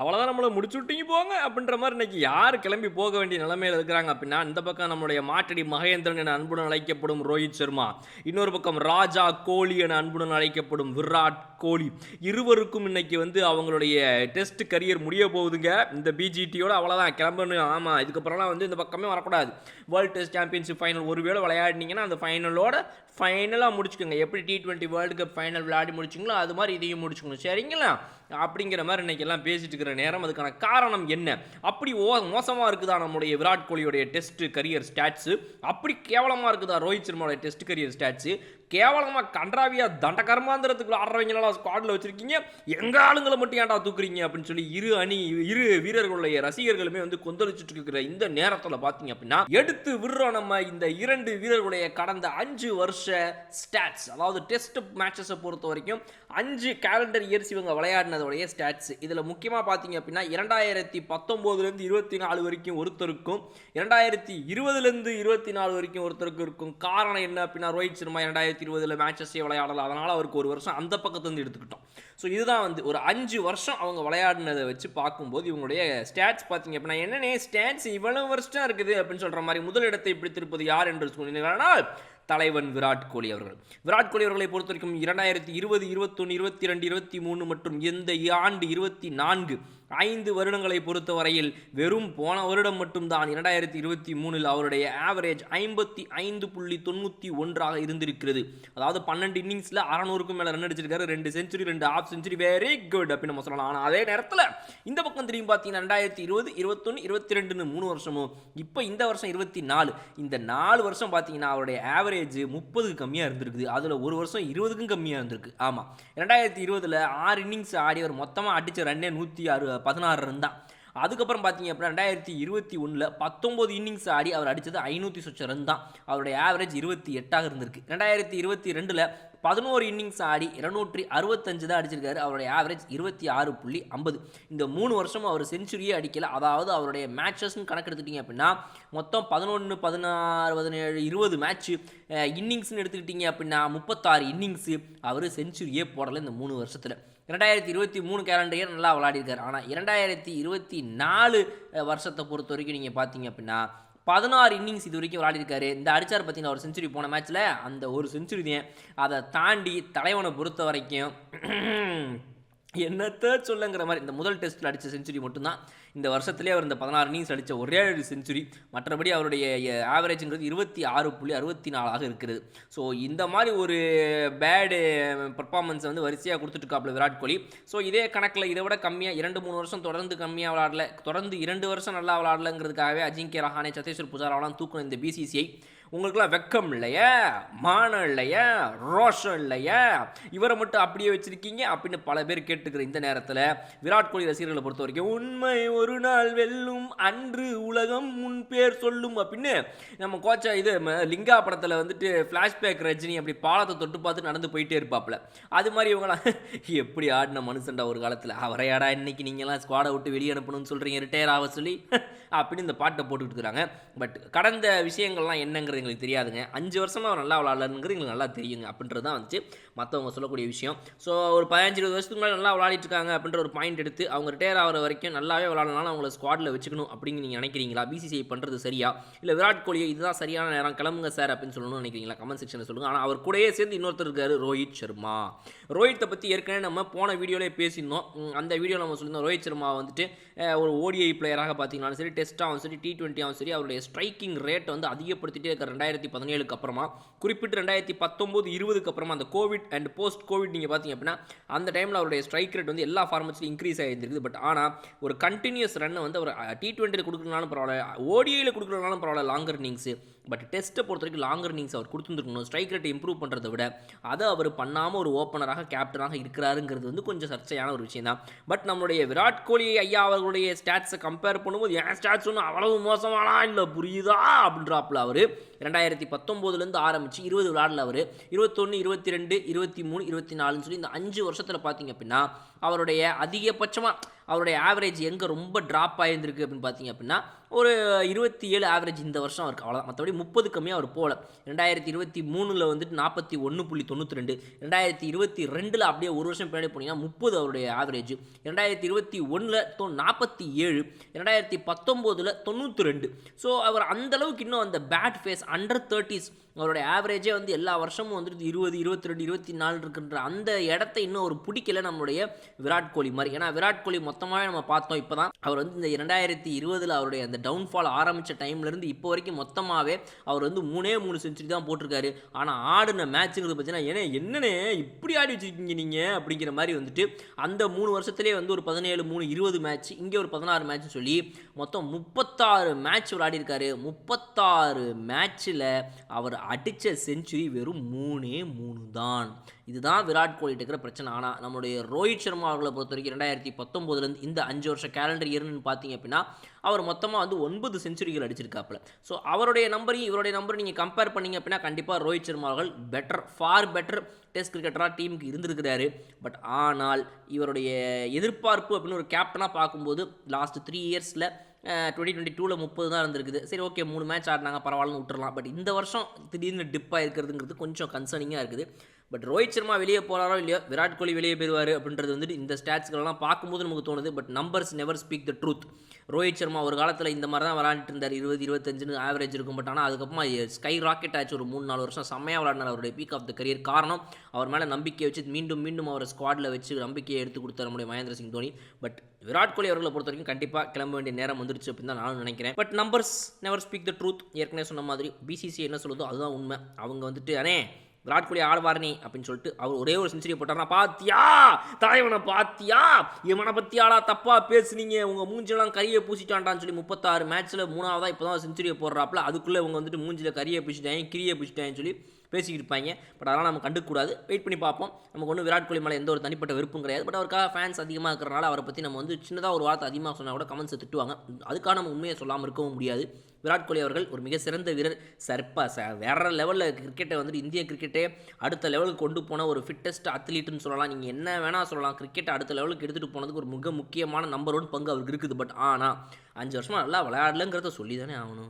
அவ்வளோதான் நம்மளை முடிச்சு விட்டீங்க போங்க அப்படின்ற மாதிரி இன்னைக்கு யார் கிளம்பி போக வேண்டிய நிலைமையில் இருக்கிறாங்க அப்படின்னா இந்த பக்கம் நம்மளுடைய மாட்டடி மகேந்திரன் என அன்புடன் அழைக்கப்படும் ரோஹித் சர்மா இன்னொரு பக்கம் ராஜா கோலி என அன்புடன் அழைக்கப்படும் விராட் கோலி. இருவருக்கும் இன்னைக்கு வந்து அவங்களுடைய டெஸ்ட் கரியர் முடிய போகுதுங்க. இந்த பிஜிடியோட அவ்வளோதான் கிளம்பணும். ஆமாம் இதுக்கப்புறம்லாம் வந்து இந்த பக்கமே வரக்கூடாது. வேர்ல்டு டெஸ்ட் சாம்பியன்ஷிப் ஃபைனல் ஒருவேளை விளையாடினீங்கன்னா அந்த ஃபைனலோட ஃபைனலாக முடிச்சுக்கோங்க. எப்படி T twenty World Cup final விளையாடி முடிச்சிங்களோ அது மாதிரி இதையும் முடிச்சுக்கணும் சரிங்களா? அப்படிங்கிற மாதிரி இன்னைக்கு எல்லாம் பேசிட்டு இருக்கிற நேரம் அதுக்கான காரணம் என்ன? அப்படி ஓ மோசமாக இருக்குதா நம்முடைய விராட் கோலியோடைய டெஸ்ட் கரியர் ஸ்டாட்ஸு அப்படி கேவலமாக இருக்குதா ரோஹித் சர்மாவோட டெஸ்ட் கரியர் ஸ்டாட்ஸு கேவலமாக கன்றாவியாக தண்டகர்மாந்திரத்துக்குள்ள ஆடுறவங்களெல்லாம் ஸ்குவாடில் வச்சுருக்கீங்க. எங்கள் ஆளுங்களை மட்டும் ஏன்டா தூக்குறீங்க அப்படின்னு சொல்லி இரு அணி இரு வீரர்களுடைய ரசிகர்களுமே வந்து கொந்தளிச்சுட்டு இருக்கிற இந்த நேரத்தில் பார்த்தீங்க அப்படின்னா எடுத்து விடுறோம் நம்ம இந்த இரண்டு வீரர்களுடைய கடந்த அஞ்சு வருஷ ஸ்டாட்ஸ் அதாவது டெஸ்ட் மேட்சஸை பொறுத்த வரைக்கும் அஞ்சு கேலண்டர் இயர்ஸ் இவங்க விளையாடினதோடைய ஸ்டாட்ஸ் இதில் முக்கியமாக பார்த்தீங்க அப்படின்னா இரண்டாயிரத்தி பத்தொம்போதுலேருந்து இருபத்தி நாலு வரைக்கும் ஒருத்தருக்கும் இரண்டாயிரத்தி இருபதுலேருந்து இருபத்தி நாலு வரைக்கும் ஒருத்தருக்கும் இருக்கும் காரணம் என்ன அப்படின்னா ரோஹித் சர்மா இரண்டாயிரத்தி இருபதில் மேட்சஸே விளையாடலாம் அதனால் அவருக்கு ஒரு வருஷம் அந்த பக்கத்துலேருந்து எடுத்துக்கிட்டோம். ஸோ இதுதான் வந்து ஒரு அஞ்சு வருஷம் அவங்க விளையாடினதை வச்சு பார்க்கும்போது இவங்களுடைய ஸ்டாட்ஸ் பார்த்தீங்க அப்படின்னா என்னன்னே ஸ்டாட்ஸ் இவ்வளவு வருஷம் இருக்குது அப்படின்னு சொல்கிற மாதிரி முதலிடத்தை பிடித்திருப்பது யார் என்று சொன்னீங்கன்னா தலைவன் விராட் கோலி அவர்கள். விராட் கோலி அவர்களை பொறுத்த வரைக்கும் இரண்டாயிரத்தி இருபது இருபத்தொன்று இருபத்தி ரெண்டு இருபத்தி மூணு மற்றும் இந்த ஆண்டு இருபத்தி நான்கு ஐந்து வருடங்களை பொறுத்தவரையில் வெறும் போன வருடம் மட்டும்தான் இரண்டாயிரத்தி இருபத்தி மூணில் அவருடைய ஆவரேஜ் ஐம்பத்தி ஐந்து புள்ளி தொண்ணூற்றி ஒன்றாக இருந்திருக்கிறது. அதாவது பன்னெண்டு இன்னிங்ஸில் அறநூறுக்கும் மேலே ரன் அடிச்சிருக்காரு. ரெண்டு செஞ்சுரி ரெண்டு ஆஃப் செஞ்சுரி வெரி குட் அப்படின்னு நம்ம சொல்லலாம். ஆனால் அதே நேரத்தில் இந்த பக்கம் திரும்பி பார்த்தீங்கன்னா ரெண்டாயிரத்தி இருபது இருபத்தொன்று இருபத்தி ரெண்டுன்னு மூணு வருஷமும் இப்போ இந்த வருஷம் இருபத்தி நாலு. இந்த நாலு வருஷம் பார்த்தீங்கன்னா அவருடைய ஆவரேஜ் முப்பதுக்கு கம்மியாக இருந்திருக்குது. அதில் ஒரு வருஷம் இருபதுக்கும் கம்மியாக இருந்திருக்கு. ஆமாம் ரெண்டாயிரத்தி இருபதில் ஆறு இன்னிங்ஸ் ஆடியவர் மொத்தமாக அடித்த ரன்னே நூற்றி ஆறு பதினாறு ரன் தான். அதுக்கப்புறம் பார்த்தீங்க அப்படின்னா ரெண்டாயிரத்தி இருபத்தி ஒன்றில் பத்தொம்போது இன்னிங்ஸ் ஆடி அவர் அடித்தது ஐநூற்றி சொச்ச ரன் தான். அவருடைய ஆவரேஜ் இருபத்தி எட்டாக இருந்திருக்கு. ரெண்டாயிரத்தி இருபத்தி ரெண்டில் பதினோரு இன்னிங்ஸ் ஆடி இருநூற்றி அறுபத்தஞ்சு தான் அடிச்சிருக்காரு. அவருடைய ஆவரேஜ் இருபத்தி ஆறு புள்ளி ஐம்பது. இந்த மூணு வருஷமும் அவர் செஞ்சுரியே அடிக்கல. அதாவது அவருடைய மேட்சஸ்ன்னு கணக்கெடுத்துட்டிங்க அப்படின்னா மொத்தம் பதினொன்று பதினாறு பதினேழு இருபது மேட்ச்சு இன்னிங்ஸ்னு எடுத்துக்கிட்டிங்க அப்படின்னா முப்பத்தாறு இன்னிங்ஸு அவர் செஞ்சுரியே போடலை இந்த மூணு வருஷத்தில். இரண்டாயிரத்தி இருபத்தி மூணு கேலண்டர் இயர் நல்லா விளையாடிருக்காரு. ஆனால் இரண்டாயிரத்தி இருபத்தி நாலு வருஷத்தை பொறுத்த வரைக்கும் நீங்கள் பார்த்தீங்க அப்படின்னா பதினாறு இன்னிங்ஸ் இது வரைக்கும் விளையாடிருக்காரு. இந்த அடிச்சார் பார்த்தீங்கன்னா ஒரு செஞ்சுரி போன மேட்ச்சில் அந்த ஒரு செஞ்சுரி தான் அதை தாண்டி தலைவனை பொறுத்த வரைக்கும் என்னத்த சொல்லுங்கிற மாதிரி இந்த முதல் டெஸ்ட்டில் அடித்த செஞ்சுரி மட்டும்தான். இந்த வருஷத்துலேயே அவர் இந்த பதினாறு இன்னிங்ஸ் அடித்த ஒரே ஒரு செஞ்சுரி மற்றபடி அவருடைய ஆவரேஜுங்கிறது இருபத்தி ஆறு புள்ளி அறுபத்தி நாலாக இருக்கிறது. ஸோ இந்த மாதிரி ஒரு பேடு பர்ஃபார்மன்ஸை வந்து வரிசையாக கொடுத்துட்ருக்காப்புல விராட் கோலி. ஸோ இதே கணக்கில் இதை விட கம்மியாக இரண்டு மூணு வருஷம் தொடர்ந்து கம்மியாக விளாடல தொடர்ந்து இரண்டு வருஷம் நல்லா விளாடலங்கிறதுக்காகவே அஜிங்கே ரஹானே சத்தேஸ்வர் புஜாராவெலாம் தூக்கணும் இந்த பிசிசிஐ உங்களுக்குலாம் வெக்கம் இல்லையா? மானம் இல்லையா? ரோஷம் இல்லையா? இவரை மட்டும் அப்படியே வச்சுருக்கீங்க அப்படின்னு பல பேர் கேட்டுக்கிற இந்த நேரத்தில் விராட் கோலி ரசிகர்களை பொறுத்த வரைக்கும் உண்மை ஒரு நாள் வெல்லும் அன்று உலகம் முன் பேர் சொல்லும் அப்படின்னு நம்ம கோச்சா இது ம- லிங்கா படத்தில் வந்துட்டு ஃப்ளாஷ்பேக் ரஜினி அப்படி பாலத்தை தொட்டு பார்த்து நடந்து போயிட்டே இருப்பாப்புல. அது மாதிரி இவங்களாம் எப்படி ஆடின மனுஷன்டா ஒரு காலத்தில்? அவரையாடா இன்னைக்கு நீங்களாம் ஸ்குவாடை விட்டு வெளியே அனுப்பணும்னு சொல்கிறீங்க ரிட்டையர் ஆக சொல்லி அப்படின்னு இந்த பாட்டை போட்டுக்கிட்டு இருக்கிறாங்க பட் கடந்த விஷயங்கள்லாம் என்னங்கிறது எங்களுக்கு தெரியாதுங்க. அஞ்சு வருஷமாக அவர் நல்லா விளாட்லங்கிறது எங்களுக்கு நல்லா தெரியுங்க. அப்படின்றது தான் வந்துச்சு. மற்றவங்க சொல்லக்கூடிய விஷயம். ஸோ ஒரு பதினஞ்சு இருபது வருஷத்துக்கு முன்னாடி நல்லா விளையாடிட்டு இருக்காங்க அப்படின்ற ஒரு பாயிண்ட் எடுத்து அவங்க ரிட்டையர் ஆகிற வரைக்கும் நல்லாவே விளாடனாலும் அவங்கள ஸ்குவாடில் வச்சுக்கணும் அப்படின்னு நீங்கள் நினைக்கிறீங்களா? பிசிசிஐ பண்ணுறது சரியா? இல்லை விராட் கோலி இதுதான் சரியான நேரம் கிளம்புங்க சார் அப்படின்னு சொல்லணும்னு நினைக்கிறீங்களா? கமெண்ட் செக்ஷனில் சொல்லுங்கள் ஆனால் அவர் கூடயே சேர்ந்து இன்னொருத்தர் இருக்காரு ரோஹித் சர்மா. ரோஹித்தை பற்றி ஏற்கனவே நம்ம போன வீடியோலேயே பேசியிருந்தோம். அந்த வீடியோவில் நம்ம சொல்லியிருந்தோம் ரோஹித் சர்மா வந்துட்டு ஒரு ஓடிஐ பிளேயராக பார்த்தீங்கன்னாலும் சரி டெஸ்ட்டாகவும் சரி டி டுவெண்ட்டியாகவும் சரி அவருடைய ஸ்ட்ரைக்கிங் ரேட்டை வந்து அதிகப்படுத்திட்டே இருக்கிற ரெண்டாயிரத்தி பதினேழுக்கு அப்புறமா குறிப்பிட்டு ரெண்டாயிரத்தி பத்தொம்போது இருபதுக்கு அப்புறமா அந்த கோவிட் அண்ட் போஸ்ட் கோவிட் நீங்கள் பார்த்தீங்க அப்படின்னா அந்த டைமில் அவருடைய ஸ்ட்ரைக் ரேட் வந்து எல்லா ஃபார்மட்ஸ்லையும் இன்க்ரீஸ் ஆகிருந்திருக்குது பட் ஆனால் ஒரு கண்டினியூஸ் ரன்னை வந்து அவர் டி டுவெண்ட்டியில் கொடுக்கணும்னாலும் பரவாயில்ல ஓடிஐயில் கொடுக்கணும்னாலும் பரவாயில்ல லாங்கர் இன்னிங்ஸு பட் டெஸ்ட்டை பொறுத்த வரைக்கும் லாங்கர் இன்னிங்ஸ் அவர் கொடுத்துருக்கணும் ஸ்ட்ரைக் ரேட்டை இம்ப்ரூவ் பண்ணுறத விட அதை அவர் பண்ணாமல் ஒரு ஓப்பனராக கேப்டனாக இருக்கிறாருங்கிறது வந்து கொஞ்சம் சர்ச்சையான ஒரு விஷயம் தான் பட் நம்மளுடைய விராட் கோலி ஐயா அவர்களுடைய ஸ்டாட்ஸை கம்பேர் பண்ணும்போது என் ஸ்டாட்ஸ் ஒன்றும் அவ்வளவு மோசமானா இல்லை புரியுதா? அப்படின்றாப்புல அவர். ரெண்டாயிரத்தி பத்தொம்போதுலேருந்து ஆரம்பித்து இருபது விளாடல அவர். இருபத்தொன்று இருபத்தி ரெண்டு இருபத்தி மூணு இருபத்தி நாலுன்னு சொல்லி இந்த அஞ்சு வருஷத்தில் பார்த்தீங்க அப்படின்னா அவருடைய அதிகபட்சமாக அவருடைய ஆவரேஜ் எங்கே ரொம்ப ட்ராப் ஆகியிருந்திருக்கு அப்படின்னு பார்த்தீங்க அப்படின்னா ஒரு இருபத்தி ஏழு ஆவரேஜ் இந்த வருஷம் அவருக்கு. அவ்வளோதான் மற்றபடி முப்பது கம்மியாக அவர் போகல. ரெண்டாயிரத்தி இருபத்தி மூணில் வந்துட்டு நாற்பத்தி ஒன்று புள்ளி தொண்ணூற்றி ரெண்டு ரெண்டாயிரத்தி இருபத்தி ரெண்டில் அப்படியே ஒரு வருஷம் பின்னாடி போனீங்கன்னா முப்பது அவருடைய ஆவரேஜ் ரெண்டாயிரத்தி இருபத்தி ஒன்றில் தொ நாற்பத்தி ஏழு ரெண்டாயிரத்தி பத்தொம்போதில் தொண்ணூற்றி ரெண்டு. ஸோ அவர் அந்தளவுக்கு இன்னும் அந்த பேட் ஃபேஸ் அண்டர் தேர்ட்டிஸ் அவருடைய ஆவரேஜே வந்து எல்லா வருஷமும் வந்துட்டு இருபது இருபத்தி ரெண்டு இருபத்தி நாலு இருக்கின்ற அந்த இடத்த இன்னும் ஒரு பிடிக்கல நம்மளுடைய விராட் கோலி மாதிரி. ஏன்னா விராட் கோலி மொத்தமாகவே நம்ம பார்த்தோம் இப்போ தான் அவர் வந்து இந்த இரண்டாயிரத்தி இருபதில் அவருடைய அந்த டவுன்ஃபால் ஆரம்பித்த டைம்லேருந்து இப்போ வரைக்கும் மொத்தமாகவே அவர் வந்து மூணே மூணு செஞ்சுரி தான் போட்டிருக்காரு. ஆனால் ஆடின மேட்ச்சுங்கிறது பார்த்தீங்கன்னா ஏன்னா என்னென்ன இப்படி ஆடி வச்சுருக்கீங்க நீங்கள் அப்படிங்கிற மாதிரி வந்துட்டு அந்த மூணு வருஷத்துலேயே வந்து ஒரு பதினேழு மூணு இருபது மேட்ச் இங்கே ஒரு பதினாறு மேட்ச் சொல்லி மொத்தம் முப்பத்தாறு மேட்ச் விளையாடிருக்காரு முப்பத்தாறு மேட்ச்சில் அவர் அடித்த செஞ்சுரி வெறும் மூணே மூணு தான். இதுதான் விராட் கோலிட்டு இருக்கிற பிரச்சனை. ஆனால் நம்மளுடைய ரோஹித் சர்மா அவர்களை பொறுத்த வரைக்கும் ரெண்டாயிரத்தி பத்தொம்போதுலேருந்து இந்த அஞ்சு வருஷம் கேலண்டர் இயர்னு பார்த்தீங்க அப்படின்னா அவர் மொத்தமாக வந்து ஒன்பது செஞ்சுரிகள் அடிச்சிருக்காப்புல. ஸோ அவருடைய நம்பரையும் இவருடைய நம்பரையும் நீங்கள் கம்பேர் பண்ணீங்க அப்படின்னா கண்டிப்பாக ரோஹித் சர்மா அவர்கள் பெட்டர் ஃபார் பெட்டர் டெஸ்ட் கிரிக்கெட்டராக டீமுக்கு இருந்திருக்கிறாரு. பட் ஆனால் இவருடைய எதிர்பார்ப்பு அப்படின்னு ஒரு கேப்டனாக பார்க்கும்போது லாஸ்ட் த்ரீ இயர்ஸில் டுவெண்ட்டி டுவெண்ட்டி டூவில் முப்பது தான் இருந்திருக்குது. சரி ஓகே மூணு மேட்ச் ஆடினாங்க பரவாயில்லன்னு விட்டுறலாம். பட் இந்த வருஷம் திடீர்னு டிப்பாக இருக்கிறதுங்கிறது கொஞ்சம் கன்சர்னிங்காக இருக்குது. பட் ரோஹித் சர்மா வெளியே போகிறாரோ இல்லையோ விராட் கோலி வெளியே போயிடுவார் அப்படின்றது வந்துட்டு இந்த ஸ்டாட்ஸ்களெல்லாம் பார்க்கும்போது நமக்கு தோணுது. But numbers never speak the truth Rohit Sharma ஒரு காலத்தில் இந்த மாதிரி தான் விளாண்டுட்டு இருந்தார். இருபது இருபத்தஞ்சுன்னு ஆவரேஜ் இருக்கும். பட் ஆனால் அதுக்கப்புறமா ஸ்கை ராக்கெட் ஆச்சு. ஒரு மூணு நாலு வருஷம் செம்மையாக விளாடினார் அவருடைய பீக் ஆஃப் த கரியர் காரணம் அவர் மேலே நம்பிக்கை வச்சு மீண்டும் மீண்டும் அவரை ஸ்குவாடில் வச்சு நம்பிக்கையை எடுத்து கொடுத்தார் நம்முடைய மகேந்திர சிங் தோனி. பட் விராட் கோலி அவர்களை பொறுத்த வரைக்கும் கண்டிப்பாக கிளம்ப வேண்டிய நேரம் வந்துருச்சு அப்படின்னு தான் நானும் நினைக்கிறேன். But numbers never speak the truth ஏற்கனவே சொன்ன மாதிரி பிசிசி என்ன சொல்லுதோ அதுதான் உண்மை. அவங்க வந்துட்டு அனே விராட் கோலி ஆடுவார்னே அப்படின்னு சொல்லிட்டு அவர் ஒரே ஒரு செஞ்சுரி போட்டார்னா பாத்தியா? தலைவனை பாத்தியா? இவனை பத்தி ஆளா தப்பா பேசுனீங்க. உங்க மூஞ்சிலாம் கரியை பூசிட்டான்டான்னு சொல்லி முப்பத்தாறு மேட்ச்ல மூணாவதா இப்போதான் செஞ்சுரியை போடுறாப்புல. அதுக்குள்ள இவங்க வந்துட்டு மூஞ்சில கரியை பூசிட்டாங்க கிரியை பூசிட்டாங்கன்னு சொல்லி பேசிக்கிட்டு இருப்பாங்க. பட் அதெல்லாம் நம்ம கண்டுக்கூடாது வெயிட் பண்ணி பார்ப்போம். நமக்கு ஒன்றும் விராட் கோலி மேலே எந்த ஒரு தனிப்பட்ட விருப்பம் கிடையாது. பட் அவருக்காக ஃபேன்ஸ் அதிகமாக இருக்கிறனால அவரை பற்றி நம்ம வந்து சின்னதாக ஒரு வார்த்தை அதிகமாக சொன்னால் கூட கமெண்ட்ஸை திட்டுவாங்க. அதுக்காக நம்ம உண்மையை சொல்லாமல் இருக்கவும் முடியாது. விராட் கோலி அவர்கள் ஒரு மிக சிறந்த வீரர். சர்ப்பா ச வேற லெவலில் கிரிக்கெட்டை வந்துட்டு இந்திய கிரிக்கெட்டே அடுத்த லெவலுக்கு கொண்டு போன ஒரு ஃபிட்டஸ்ட் அத்லீட்னு சொல்லலாம். நீங்கள் என்ன வேணால் சொல்லலாம். கிரிக்கெட் அடுத்த லெவலுக்கு எடுத்துகிட்டு போனதுக்கு ஒரு மிக முக்கியமான நம்பர் ஒன் பங்கு அவருக்கு இருக்குது. பட் ஆனால் அஞ்சு வருஷமாக நல்லா விளையாடலங்கிறத சொல்லி தானே ஆகணும்.